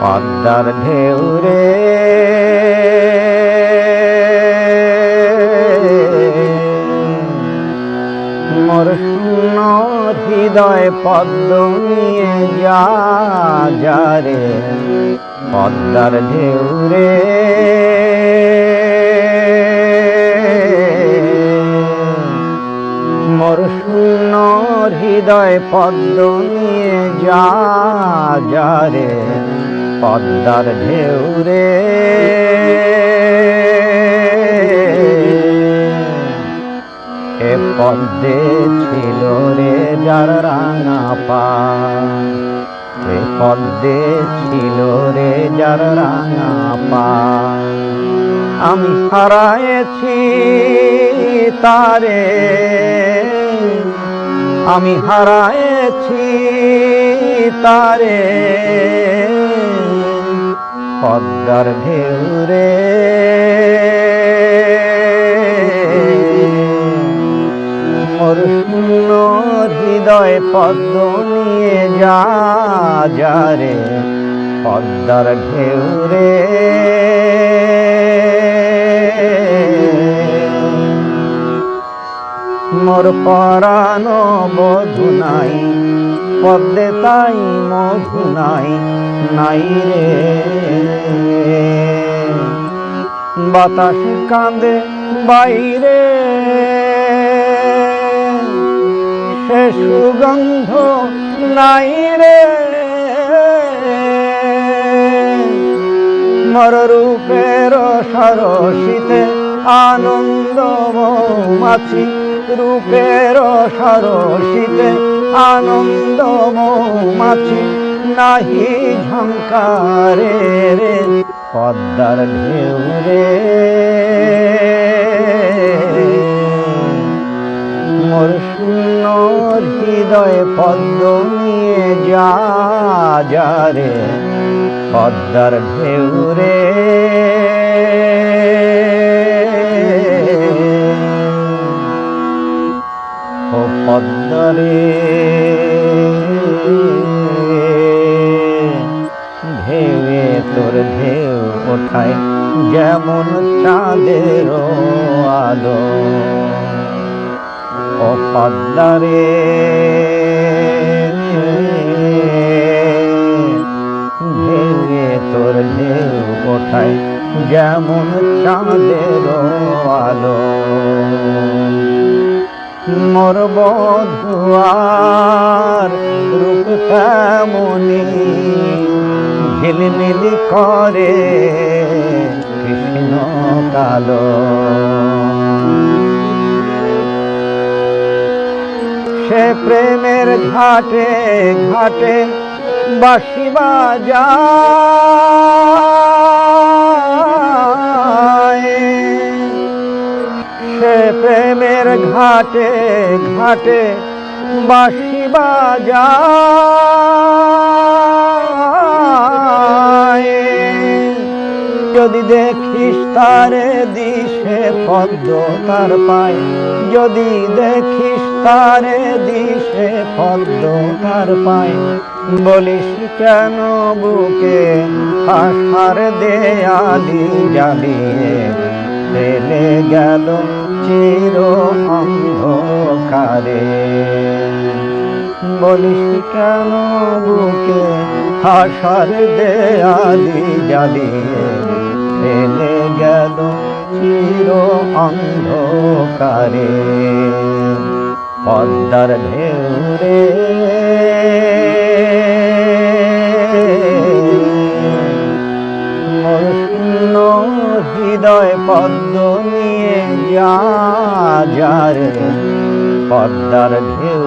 পদ্মার ঢেউ রে মোর হৃদয় পদ্ম নিয়ে যা রে পদ্মার ঢেউ রে মোর হৃদয় পদ্ম নিয়ে যা যা রে পদ্মার ঢেউ রে এ পদ্মে ছিল রে যার রাঙা পা। এ পদ্মে ছিল রে যার রাঙা পা। আমি হারায়েছি তারে। আমি হারায়েছি তারে। পদ্মার ঢেউ রে মোর হৃদয় পদ্ম নিয়ে যা যা রে পদ্মার ঢেউ রে মোর পরানো বধু নাই, পদ্মে তাই মধু নাই নাই রে। বাতাস কাঁদে বাইরে, সে সুগন্ধ নাই রে। মর রূপের সরসিতে আনন্দ মৌমাছি রূপের সরসিতে আনন্দ মৌমাছি, নাহি ঝঙ্কারে রে, পদ্মার ঢেউ রে। মোর শূন্য হৃদয় পদ্ম নিয়ে যা যা রে, পদ্মার ঢেউ রে। পদ্মারে ঢেউয়ে তোর ঢেউ ওঠায় যেমন চাঁদের আলো। ও পদ্মারে ঢেউয়ে তোর ঢেউ ওঠায় যেমন চাঁদের আলো। মোর বধুয়ার রূপ তেমনি ঝিলমিলি করে কৃষ্ণ কালো। সে প্রেমের ঘাটে ঘাটে বাঁশি বাজায় ঘাটে ঘাটে বাঁশি বাজায়। যদি দেখিস তারে দিশে পদ্ম, তার পায়। যদি দেখিস তারে দিশে পদ্ম, তার পায়। বলিস কেন বুকে আশার দেয়ালি জ্বালিয়ে ফেলে গেল চির অন্ধকারে। বলিস কেন বুকে আশার দেয়ালি জ্বালিয়ে ফেলে গেল চির অন্ধকারে? পদ্মার ঢেউ রে মোর হৃদয় পদ্ম যা যার পদ্মার ঢেউ